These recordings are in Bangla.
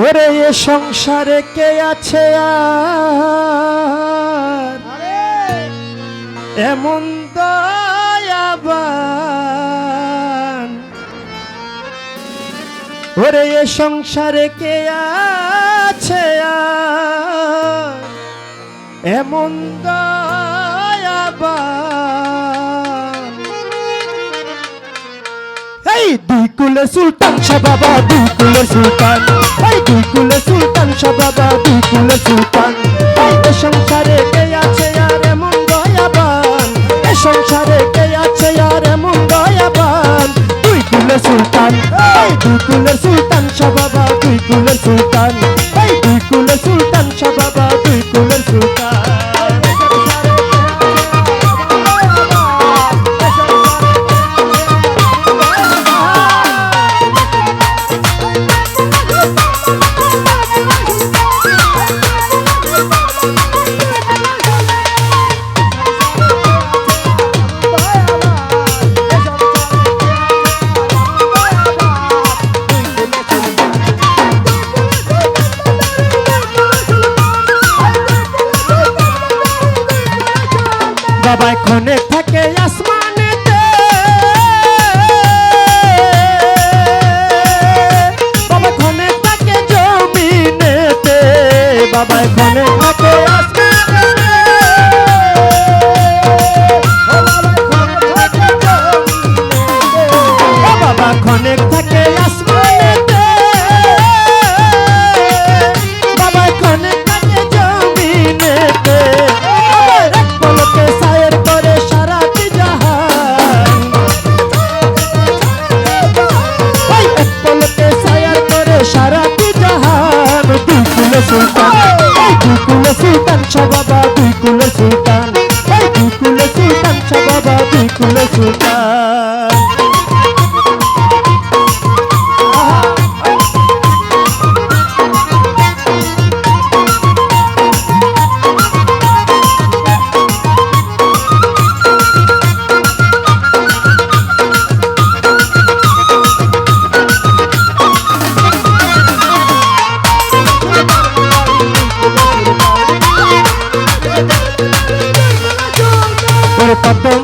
ওরে এ সংসারে কে আছে এমন দয়াবান। ওরে এ সংসারে কে আছে এমন দয়াবান। এই, দুই কুলে সুলতান শাহ বাবা দুই কুলে সুলতান। দুই কুলে সুলতান, সবাবা তুই কুলে সুলতান এ সংসারে কে আছে আর এমন দয়াবান? এ সংসারে কে আছে আর এমন দয়াবান? তুই কুলে সুলতান তুই কুলে সুলতান, সবাবা বাবা দুই কুলে সুলতান। তুই কুলে সুলতান বাবা ক্ষণে থাকে আসমানেতে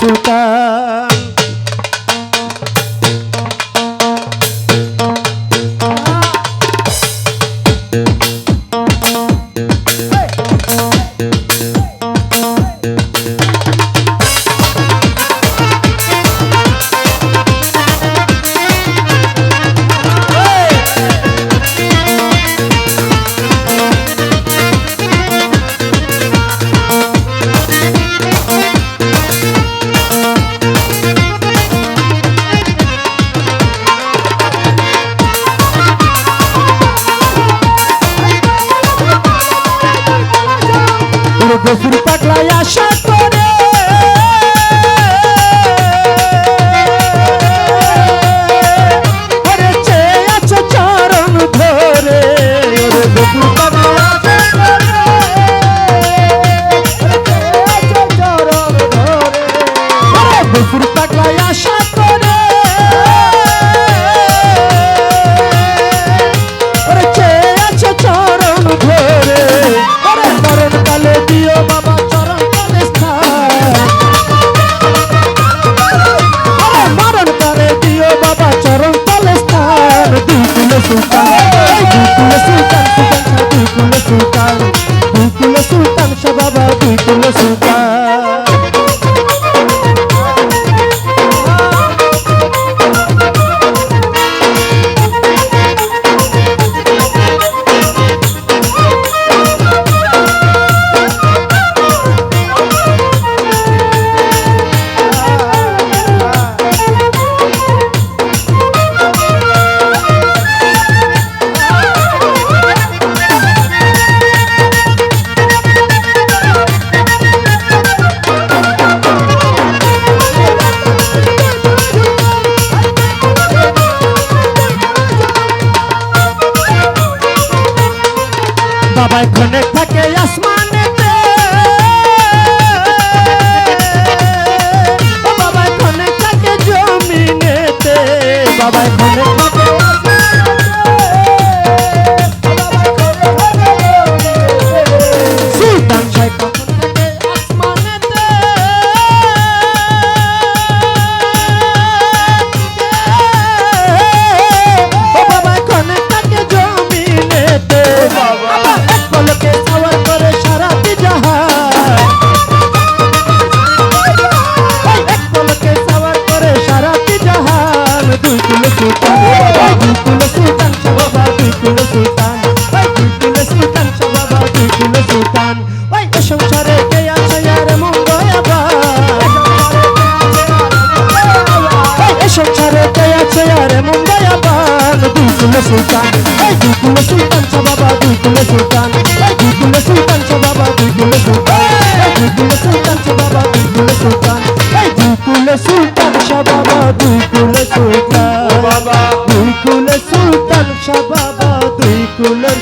সুলতান। গফুর পাগলায় আশা করে সন্তান সবাবা দুই কুলের